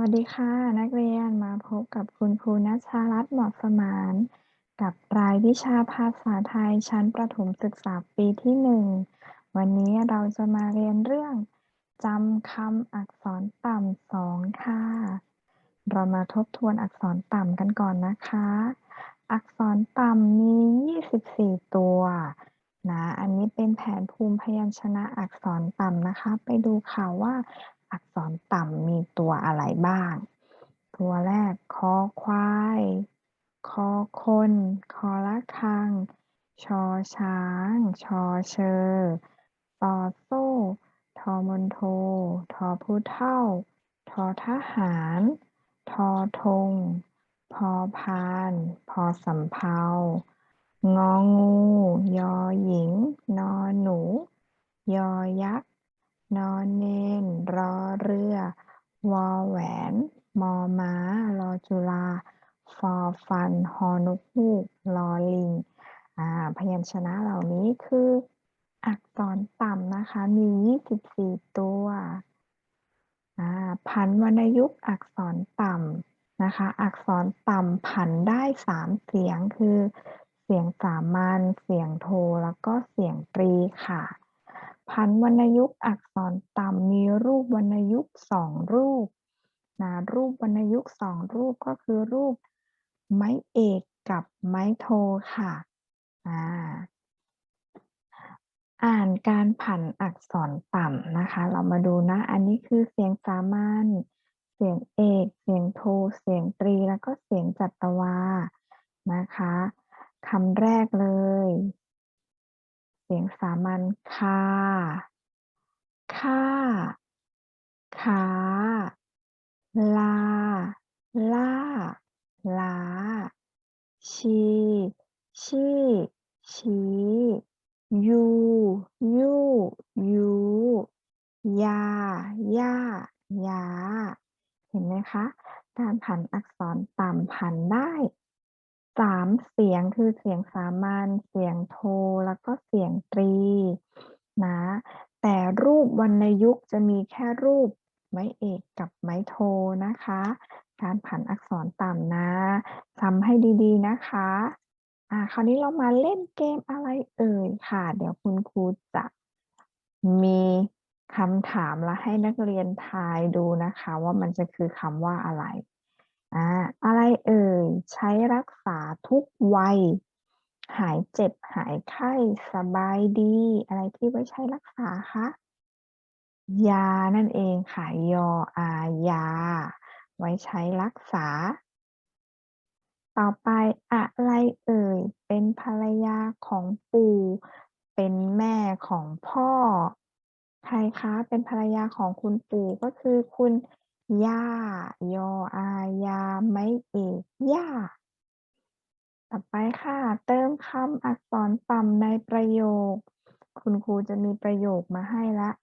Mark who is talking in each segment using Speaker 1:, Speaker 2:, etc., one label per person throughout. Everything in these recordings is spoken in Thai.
Speaker 1: วัสดีค่ะ นักเรียนมาพบกับคุณครูนัชรัตน์เหมาะสมาน กับรายวิชาภาษาไทยชั้นประถมศึกษาปีที่หนึ่งวันนี้เราจะมาเรียนเรื่องจำคำอักษรต่ำสองค่ะ เรามาทบทวนอักษรต่ำกันก่อนนะคะ อักษรต่ำมี 24 ตัวนะ อันนี้เป็นแผนภูมิพยัญชนะอักษรต่ำนะคะ ไปดูค่ะว่า อักษรต่ำมีตัวอะไรบ้าง ตัวแรกคอควาย คอคน คอละคัง ชอช้าง ชอเชอตอโซ่ทอมนโท ทอผู้เท่า ทอทหาร ทอทงพอพาน พอสำเภางองู ยอหญิง นอหนู ยอยักษ นอนเนนรอเรือ วอแหวน มอม้า รอจุฬาฟอฟัน ฮอนกฮูกลอลิง อ่า พยัญชนะเหล่านี้คืออักษรต่ำนะคะ มี 24 ตัว อ่า ผันวรรณยุกต์อักษรต่ำนะคะ อักษรต่ำผันได้ 3 เสียงคือ เสียงสามัญ เสียงโท แล้วก็เสียงตรีค่ะ ผันวรรณยุกต์อักษรต่ำมีรูปวรรณยุกต์สองรูปนะรูปวรรณยุกต์สองรูปก็คือรูปไม้เอกกับไม้โทค่ะอ่าอ่านการผันอักษรต่ำนะคะ เรามาดูนะ อันนี้คือเสียงสามัญเสียงเอก เสียงโท เสียงตรี แล้วก็เสียงจัตวา นะคะคำแรกเลย เสียงสามัญคาค่าขาลา ล่า ลา ชี ชี่ชียูยู่ยูยา ย่า ยา เห็นไหมคะ การผันอักษรต่ำผันได้ สามเสียงคือเสียงสามัญเสียงโท แล้วก็เสียงตรีนะ แต่รูปวรรณยุกต์จะมีแค่รูปไม้เอกกับไม้โทนะคะ การผันอักษรต่ำนะจำให้ดีๆนะคะอ่าคราวนี้เรามาเล่นเกมอะไรเอ่ยค่ะ เดี๋ยวคุณครูจะมีคำถามและให้นักเรียนทายดูนะคะ ว่ามันจะคือคำว่าอะไร อ่าอะไรเอ่ย ใช้รักษาทุกวัย หายเจ็บหายไข้สบายดี อะไรที่ไว้ใช้รักษาคะยานั่นเองค่ะยออายา ไว้ใช้รักษา ต่อไปอะไรเอ่ย เป็นภรรยาของปู่ เป็นแม่ของพ่อ ใครคะ เป็นภรรยาของคุณปู่ก็คือคุณ ย่า ยออายาไม้เอกย่า ต่อไปค่ะ เติมคำอักษรต่ำในประโยค คุณครูจะมีประโยคมาให้แล้ว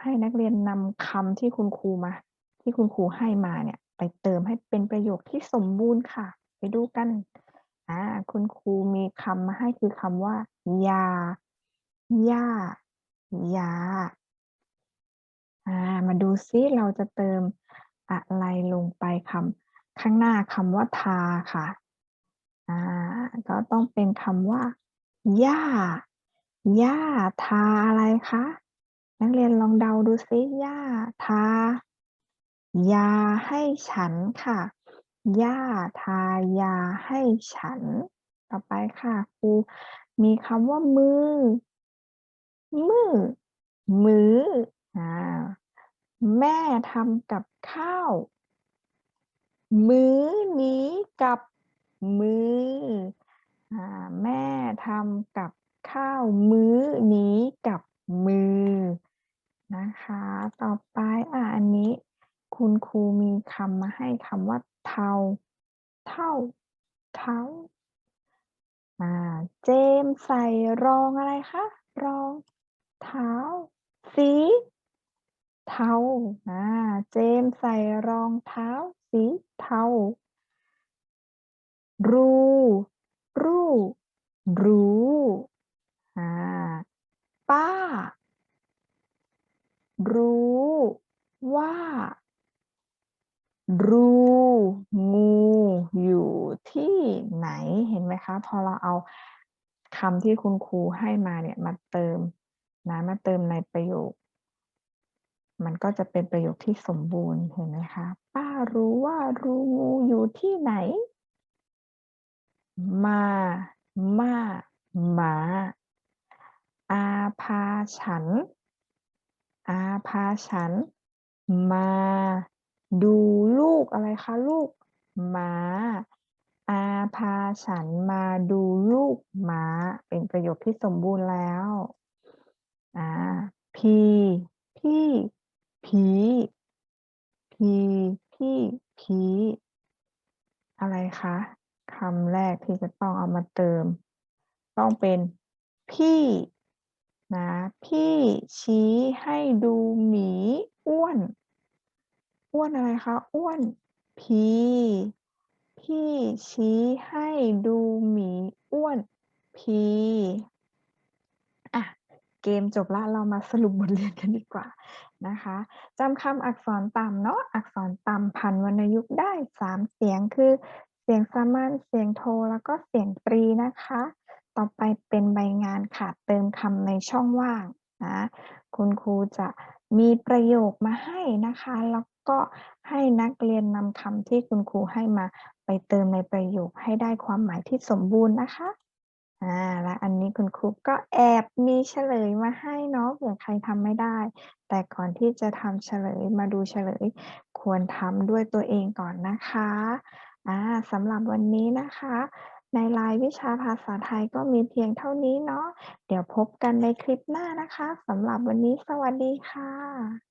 Speaker 1: ให้นักเรียนนำคำที่คุณครูมา ที่คุณครูให้มาเนี่ย ไปเติมให้เป็นประโยคที่สมบูรณ์ค่ะ ไปดูกันอ่าคุณครูมีคำมาให้คือคำว่า ยา ย่า ยาอ่า มาดูซิเราจะเติมอะไรลงไปคำข้างหน้าคำว่าทาค่ะอ่าก็ต้องเป็นคำว่าย่าย่าทาอะไรคะนักเรียนลองเดาดูซิย่าทายาให้ฉันค่ะย่าทายาให้ฉัน ต่อไปค่ะครูมีคำว่ามือ มือ มืออ่า แม่ทำกับข้าว มื้อนี้กับมืออ่าแม่ทำกับข้าวมื้อนี้กับมือนะคะ ต่อไปอ่าอันนี้ คุณครูมีคำมาให้คำว่าเทาเท่าเท้าอ่าเจมใส่รองอะไรคะรองเท้าสี เทาอ่าเจมใส่รองเท้าสีเทา รู รูรู้อ่าป้า รู้ ว่า รูงูอยู่ที่ไหนเห็นไหมคะ พอเราเอาคำที่คุณครูให้มาเนี่ยมาเติมนะมาเติมในประโยค มันก็จะเป็นประโยคที่สมบูรณ์เห็นไหมคะ ป้ารู้ว่ารูงูอยู่ที่ไหน มา มาหมา อาพาฉัน อาพาฉัน มา ดูลูกอะไรคะลูกหมา อาพาฉันมาดูลูกหมา เป็นประโยคที่สมบูรณ์แล้ว อ่า พี่ พี่ ผีพีพี่ผีอะไรคะคำแรกที่จะต้องเอามาเติม ต้องเป็นพี่นะพี่ชี้ให้ดูหมีอ้วน อ้วนอะไรคะ อ้วนพีพี่ชี้ให้ดูหมีอ้วนพี เกมจบแล้วเรามาสรุปบทเรียนกันดีกว่านะคะจำคำอักษรต่ำเนาะอักษรต่ำพันวรรณยุกต์ได้ 3 เสียงคือเสียงสามัญเสียงโทแล้วก็เสียงตรีนะคะ ต่อไปเป็นใบงานค่ะเติมคำในช่องว่างนะคุณครูจะมีประโยคมาให้นะคะ แล้วก็ให้นักเรียนนำคำที่คุณครูให้มาไปเติมในประโยคให้ได้ความหมายที่สมบูรณ์นะคะ อาและอันนี้คุณครูก็แอบมีเฉลยมาให้เนาะเผื่อใครทำไม่ได้ แต่ก่อนที่จะทำเฉลยมาดูเฉลย ควรทำด้วยตัวเองก่อนนะคะอาสำหรับวันนี้นะคะ ในรายวิชาภาษาไทยก็มีเพียงเท่านี้เนาะเดี๋ยวพบกันในคลิปหน้านะคะสำหรับวันนี้สวัสดีค่ะ